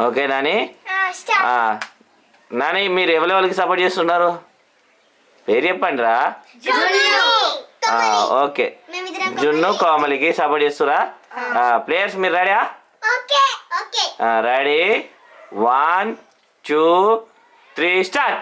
Okay Nani Nani మీరు ఎవరెవరికి support చేస్తున్నారు పేరు చెప్పండి రా ఓకే జున్ను కోమలికి సపోర్ట్ చేస్తురా ప్లేయర్స్ మీరు రెడీయా ready one two three start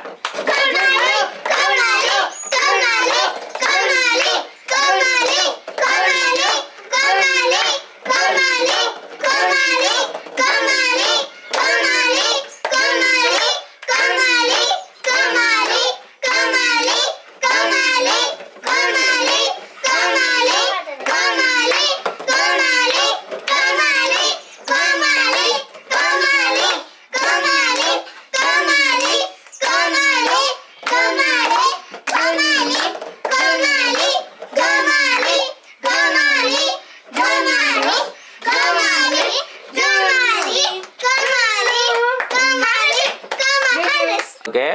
okay.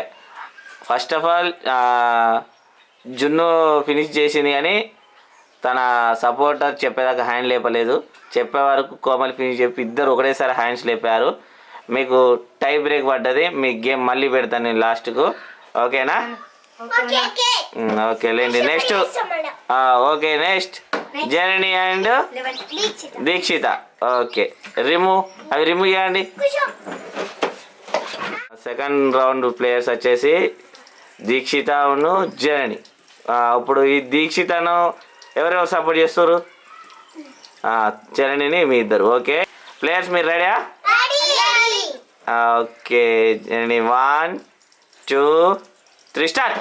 First of all Junnu finish చేసింది కానీ తన సపోర్టర్ చెప్పేదాకా హ్యాండ్ లేపలేదు. చెప్పే వరకు కోమలి ఫినిష్ చెప్పి ఇద్దరు ఒకటేసారి హ్యాండ్స్ లేపారు. మీకు టై బ్రేక్ పడ్డది మీ గేమ్ మళ్ళీ పెడతాను నేను లాస్ట్కు ఓకేనా? ఓకే లేండి. Next okay next Janani and Dikshita. Okay. Remove అవి రిమూవ్ చేయండి. సెకండ్ రౌండ్ ప్లేయర్స్ వచ్చేసి దీక్షితను జనని. ఇప్పుడు ఈ దీక్షితను ఎవరెవరు సపోర్ట్ చేస్తారు? జననిని మీ ఇద్దరు. ఓకే. ప్లేయర్స్ మీరు రెడీయా? Ready okay. Janani one two three start.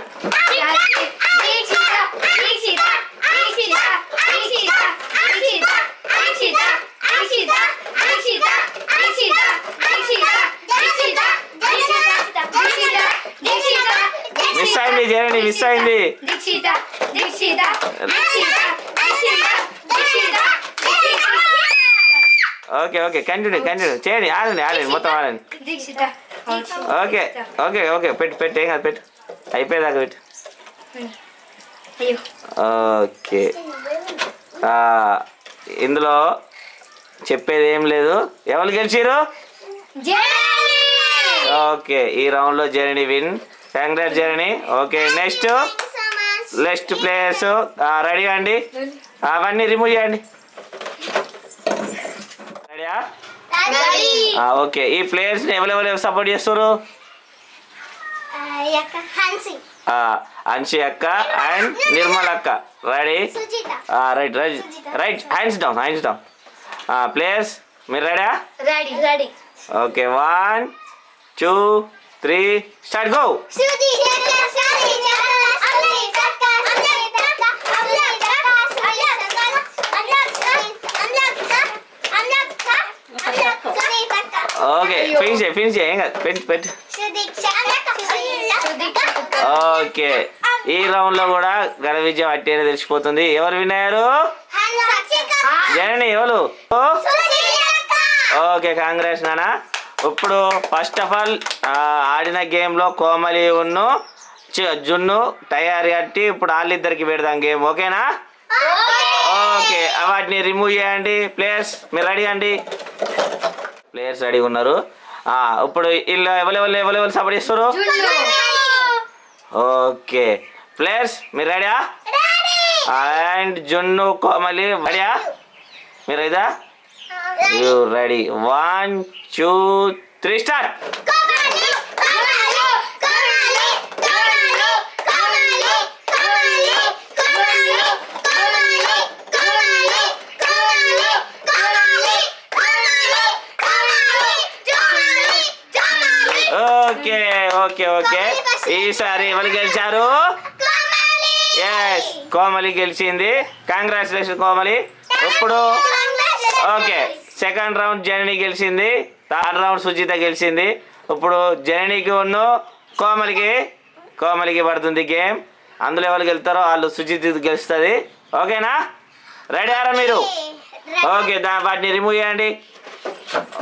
Miss అయింది జనని మిస్ అయింది. Dikshita Dikshita Dikshita Dikshita Dikshita okay okay continue continue చేయండి ఆడండి ఆడండి మొత్తం ఆడండి దీక్షిత ఓకే ఓకే ఓకే పెట్టు పెట్టు ఏం కాదు పెట్టు. అయిపోయేదాకా పెట్టు. అయ్యో. ఓకే ఆ, ఇందులో చెప్పేది ఏం లేదు. ఎవరు గెలిచిరు ఓకే ఈ రౌండ్లో journey win congrats journey okay next next players ready అండి అవన్నీ రిమూవ్ చేయండి రెడీయా రెడీ ఓకే ఈ ప్లేయర్స్ని ఎవరెవరు సపోర్ట్ చేస్తారు అన్షి అక్క అండ్ నిర్మల్ అక్క ready right right right hands down hands down players మీరు రెడీయా ready ready okay one two three start go okay finish చేయి ఫినిష్ చేయి ఏం కాదు ఓకే ఈ రౌండ్లో కూడా ఘన విజయం అట్టేనే తెలిసిపోతుంది ఎవరు వినారు జనని ఎవరు ఓకే కాంగ్రెస్ నానా ఇప్పుడు ఫస్ట్ ఆఫ్ ఆల్ ఆడిన గేమ్లో కోమలి ఉన్ను జున్ను తయారీ కట్టి ఇప్పుడు వాళ్ళిద్దరికి పెడదాం గేమ్ ఓకేనా? ఓకే వాటిని రిమూవ్ చేయండి ప్లేయర్స్ మీరు రెడీ అండి? ప్లేయర్స్ రెడీ ఉన్నారు. ఇప్పుడు వీళ్ళు ఎవరెవరు ఎవరెవరు సపోర్ట్ చేస్తారు ఓకే ప్లేయర్స్ మీరు రెడీయా అండ్ జున్ను కోమలి రెడీయా మీరు రెడీదా you ready one two three start okay okay okay ఈసారి ఎవరు గెలిచారు? ఎస్ కోమలి గెలిచింది. కంగ్రాచులేషన్ కోమలి. ఇప్పుడు ఓకే సెకండ్ రౌండ్ జనని గెలిచింది థర్డ్ రౌండ్ సుజిత గెలిచింది. ఇప్పుడు జననికి ఉన్న కోమలికి కోమలికి పడుతుంది గేమ్. అందులో ఎవరు గెలుతారో వాళ్ళు సుజిత గెలుస్తుంది. ఓకేనా? రెడీ ఆరా మీరు? ఓకే దా వాటిని రిమూవ్ చేయండి.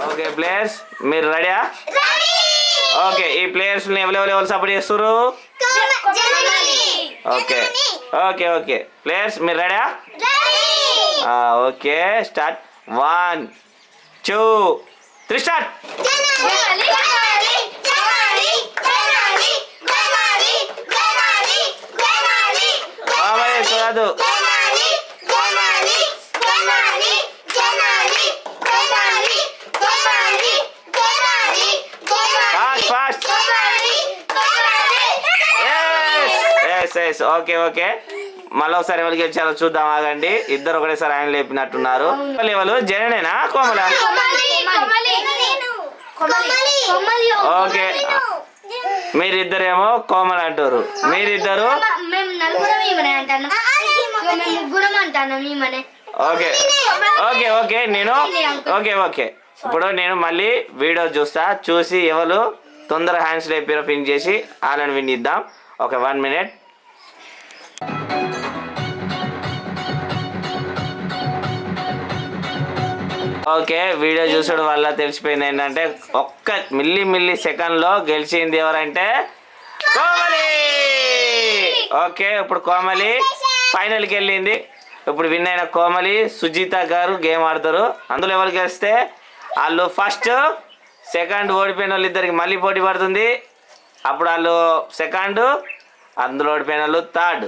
ఓకే ప్లేయర్స్ మీరు రెడీయా ఓకే ఈ ప్లేయర్స్ని ఎవరెవరు ఎవరు సపోర్ట్ చేస్తారు ఓకే ఓకే ఓకే. ప్లేయర్స్ మీరు రెడీయా okay start one two, three, start. కాదు oke oke మళ్ళీ ఒకసారి ఎవరు గెలిచారో చూద్దాం ఆగండి. ఇద్దరు ఒకటేసారి ఆయన లేపినట్టున్నారు. ఎవరు? జననేనా? కోమల ఓకే. మీరిద్దరేమో కోమల అంటారు. మీరిద్దరు? ఓకే. Okay okay. నేను? Okay okay. ఇప్పుడు నేను మళ్ళీ వీడియో చూస్తా. చూసి ఎవరు తొందర హ్యాండ్స్ లేపారో ఫిన్ చేసి వాళ్ళని విన్ ఇద్దాం okay one minute. Okay video చూసడం వల్ల తెలిసిపోయింది ఏంటంటే ఒక్క మిల్లీ మిల్లీ సెకండ్లో గెలిచింది ఎవరంటే కోమలి ఓకే ఇప్పుడు కోమలి ఫైనల్కి వెళ్ళింది. ఇప్పుడు విన్ అయిన కోమలి సుజీత గారు గేమ్ ఆడతారు. అందులో ఎవరు గెలిస్తే వాళ్ళు ఫస్ట్ సెకండ్ ఓడిపోయిన వాళ్ళు ఇద్దరికి మళ్ళీ పోటీ పడుతుంది. అప్పుడు వాళ్ళు సెకండ్ అందులో ఓడిపోయిన వాళ్ళు థర్డ్.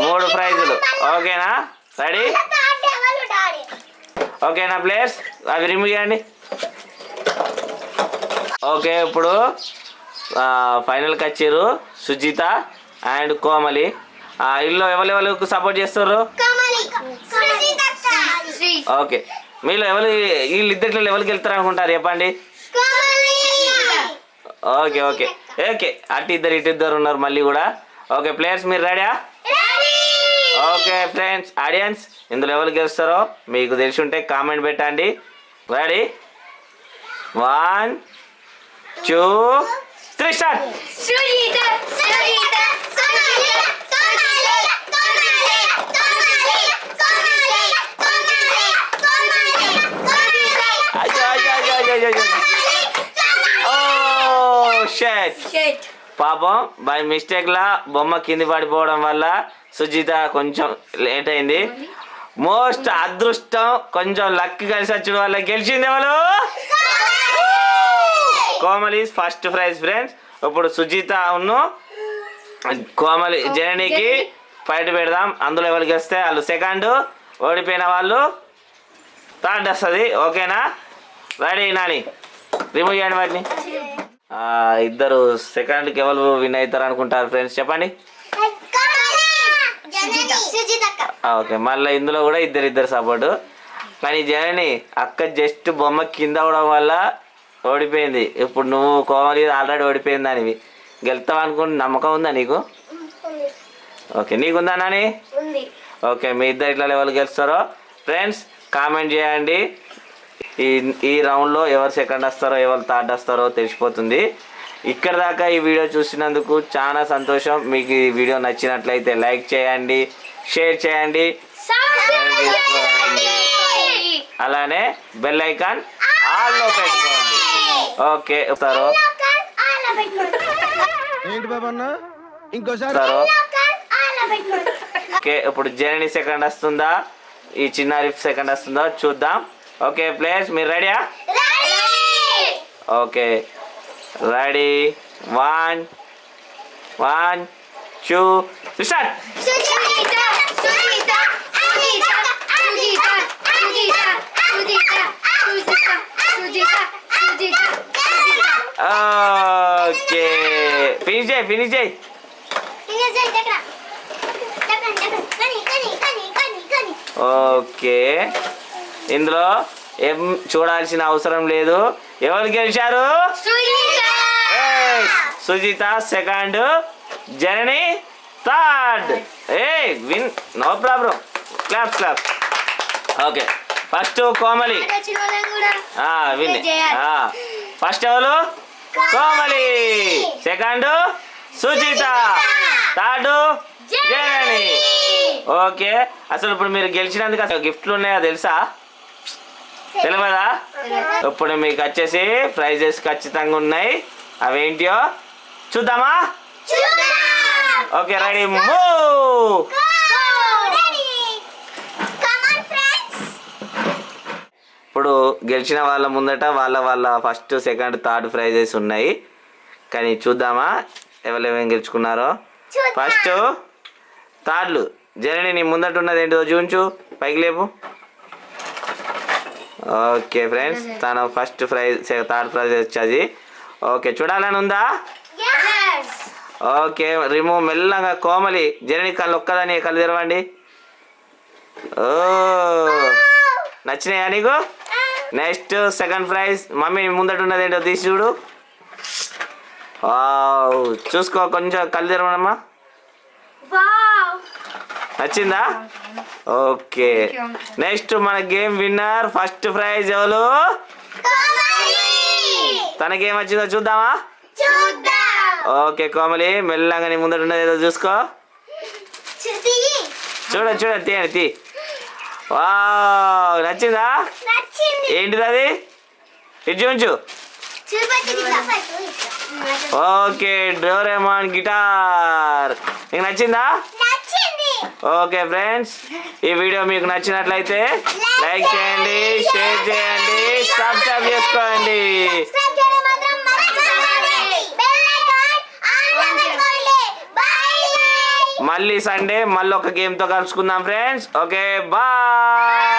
మూడు ప్రైజులు. ఓకేనా? రెడీ ఓకేనా ప్లేయర్స్? అవి రిమూవ్ చేయండి. ఓకే ఇప్పుడు ఫైనల్కి వచ్చారు సుజిత అండ్ కోమలి. ఆ, ఇల్లు ఎవరెవరికి సపోర్ట్ చేస్తారు? ఓకే. మీలో ఎవరు వీళ్ళిద్దరిలో ఎవరికి వెళ్తారు అనుకుంటారు? చెప్పండి. Okay okay. ఓకే అటు ఇద్దరు ఇటు ఇద్దరు ఉన్నారు మళ్ళీ కూడా. ఓకే ప్లేయర్స్ మీరు రెడీయా? ఓకే ఫ్రెండ్స్ ఆడియన్స్ ఇందులో ఎవరు గెలుస్తారో మీకు తెలిసి ఉంటే కామెంట్ పెట్టండి. Ready one two three start పాపం బై మిస్టేక్ లా బొమ్మ కింది పడిపోవడం వల్ల సుజిత కొంచెం లేట్ అయింది. మోస్ట్ అదృష్టం కొంచెం లక్ కలిసి వచ్చడం వల్ల గెలిచింది ఎవరు? కోమలి. ఫస్ట్ ప్రైజ్ ఫ్రెండ్స్ ఇప్పుడు సుజిత ఉన్ను. కోమలి జననికి ఫైట్ పెడదాం. అందులో ఎవరు గెలిస్తే వాళ్ళు సెకండ్ ఓడిపోయిన వాళ్ళు థర్డ్ వస్తుంది. ఓకేనా? రెడీ నాని? రిమూవ్ చేయండి వాటిని. ఇద్దరు సెకండ్కి ఎవరు విన్ అవుతారు అనుకుంటారు ఫ్రెండ్స్ చెప్పండి. ఓకే. మళ్ళీ ఇందులో కూడా ఇద్దరు ఇద్దరు సపోర్టు కానీ జనని అక్క జస్ట్ బొమ్మ కింద అవడం వల్ల ఓడిపోయింది. ఇప్పుడు నువ్వు కోమలి ఆల్రెడీ ఓడిపోయింది దానివి. గెలుతావు అనుకుంటే నమ్మకం ఉందా నీకు? ఓకే. నీకుందా నాని? ఉంది. ఓకే. మీ ఇద్దరు ఇట్లా ఎవరు గెలుస్తారో ఫ్రెండ్స్ కామెంట్ చేయండి. ఈ ఈ రౌండ్లో ఎవరు సెకండ్ వస్తారో ఎవరు థర్డ్ వస్తారో తెలిసిపోతుంది. ఇక్కడ దాకా ఈ వీడియో చూసినందుకు చాలా సంతోషం. మీకు ఈ వీడియో నచ్చినట్లయితే లైక్ చేయండి షేర్ చేయండి అలానే బెల్ ఐకాన్ ఆల్లో పెట్టుకోండి. ఓకే వస్తారో ఏంటి బాబన్న? ఇంకోసారి. వస్తారో ఓకే ఇప్పుడు జర్నీ సెకండ్ వస్తుందా? ఈ చిన్నారి సెకండ్ వస్తుందా? చూద్దాం. ఓకే ప్లేయర్స్ మీరు రెడీయా? Okay. Ready one one two start okay finish చేయి ఫినిష్ చేయి ఓకే ఇందులో ఏం చూడాల్సిన అవసరం లేదు. ఎవరు గెలిచారు? Sujitha second Janani third. ఏ win no problem. Clap clap okay. First Komali. Win. First ఎవరు? Komali. Second Sujitha. Third Janani. Okay. అసలు ఇప్పుడు మీరు గెలిచినందుకు అసలు గిఫ్ట్లు ఉన్నాయో తెలుసా? తెలియదా ఇప్పుడు మీకు వచ్చేసి ప్రైజెస్ ఖచ్చితంగా ఉన్నాయి. అవేంటియో? చూద్దామా? Okay ready. మూవ్ ఇప్పుడు గెలిచిన వాళ్ళ ముందట వాళ్ళ వాళ్ళ ఫస్ట్ సెకండ్ థర్డ్ ప్రైజెస్ ఉన్నాయి. కానీ చూద్దామా? ఎవరెవరేం గెలుచుకున్నారో. ఫస్ట్ థర్డ్లు జరణి నీ ముందట ఉన్నది ఏంటో చూపించు. పైకి లేపు. ఓకే ఫ్రెండ్స్ తన ఫస్ట్ ప్రైజ్ థర్డ్ ప్రైజ్ వచ్చేది. ఓకే చూడాలని ఉందా? ఓకే రిమూవ్ మెల్లగా కోమలి జరణి కళ్ళు ఒక్కదాని కళ్ళు తెరవండి. ఓ నచ్చినాయా నీకు? నెక్స్ట్ సెకండ్ ప్రైజ్ మమ్మీ ముందట ఉన్నది ఏంటో తీసి చూడు. చూసుకో కొంచెం కళ్ళు తెరవనమ్మా. నచ్చిందా? ఓకే. నెక్స్ట్ మన గేమ్ విన్నర్ ఫస్ట్ ప్రైజ్ ఎవరు? తనకేం వచ్చిందో చూద్దామా? చూద్దాం. ఓకే కోమలి మెల్లగా నీ ముందట ఉన్నది ఏదో చూసుకో. చూసి చూడ చూడ తీయండి తీ. వా నచ్చిందా? ఏంటిది అది? ఇటు చూపి ఓకే డోరేమాన్ గిటార్. నీకు నచ్చిందా? నచ్చింది. ఓకే ఫ్రెండ్స్ ఈ వీడియో మీకు నచ్చినట్లయితే లైక్ చేయండి షేర్ చేయండి సబ్స్క్రైబ్ చేసుకోండి సబ్స్క్రైబ్ చేయడం మాత్రం మర్చిపోకండి బెల్ ఐకాన్ ఆన్లో పెట్టుకోండి బై మళ్ళీ సండే మళ్ళీ ఒక గేమ్తో కలుసుకుందాం ఫ్రెండ్స్. Okay bye.